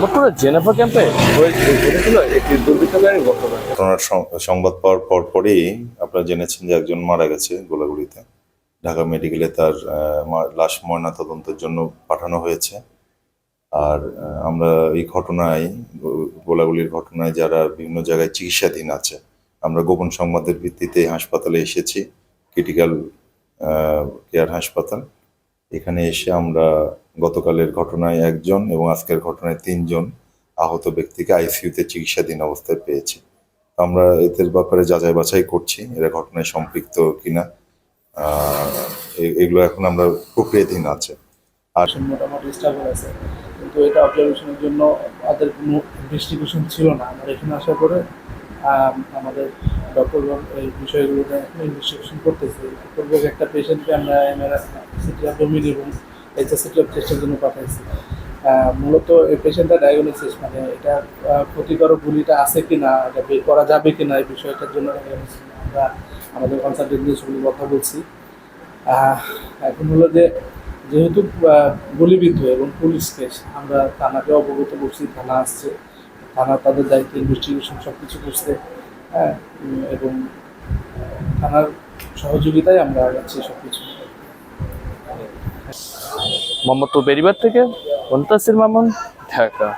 মোহাম্মদপুরের জেনেভা ক্যাম্পে ঘটনার সংবাদ পাওয়ার পর পরই আপনারা জেনেছেন যে একজন মারা গেছে গোলাগুলিতে ঢাকা মেডিকেলে তার লাশ ময়না তদন্তের জন্য পাঠানো হয়েছে। আর আমরা এই ঘটনায়, গোলাগুলির ঘটনায় যারা বিভিন্ন জায়গায় চিকিৎসাধীন আছে, আমরা গোপন সংবাদের ভিত্তিতে হাসপাতালে এসেছি, ক্রিটিক্যাল কেয়ার হাসপাতাল। এখানে এসে আমরা গতকালের ঘটনায় একজন এবং আজকের ঘটনায় তিনজন আহত ব্যক্তিকে আইসিইউতে চিকিৎসাধীন অবস্থায় পেয়েছি। আমরা এদের ব্যাপারে যাচাই বাছাই করছি, এরা ঘটনায় সম্পৃক্ত কিনা। এগুলো এখন আমরা প্রক্রিয়াধীন আছে। আর মোটামুটি আছে। কিন্তু এটা জন্য ইনভেস্টিগেশন ছিল না। আমরা এখানে আমাদের ডক্টর এই বিষয়গুলোতে একটা পেশেন্টকে আমরা এইচএসিটি টেস্টের জন্য পাঠাইছি। মূলত এই পেশেন্টটা ডায়াগনোসিস মানে এটা আহ, ক্ষতিকারক গুলিটা আছে কি না এটা বের করা যাবে কি না এই বিষয়টার জন্য আমরা আমাদের কনসালটেন্ট সঙ্গে কথা বলছি। এখন হলো যে যেহেতু গুলিবিদ্ধ এবং পুলিশ কেস আমরা থানাকে অবগত করছি থানা আসছে। থানা তাদের দায়িত্ব ইনভেস্টিগেশন সব কিছু করছে। হ্যাঁ এবং থানার সহযোগিতায় আমরা আগাচ্ছি সব কিছু মোহাম্মদপুর বেরিবার থেকে মন্তাসির মামুন ঢাকা।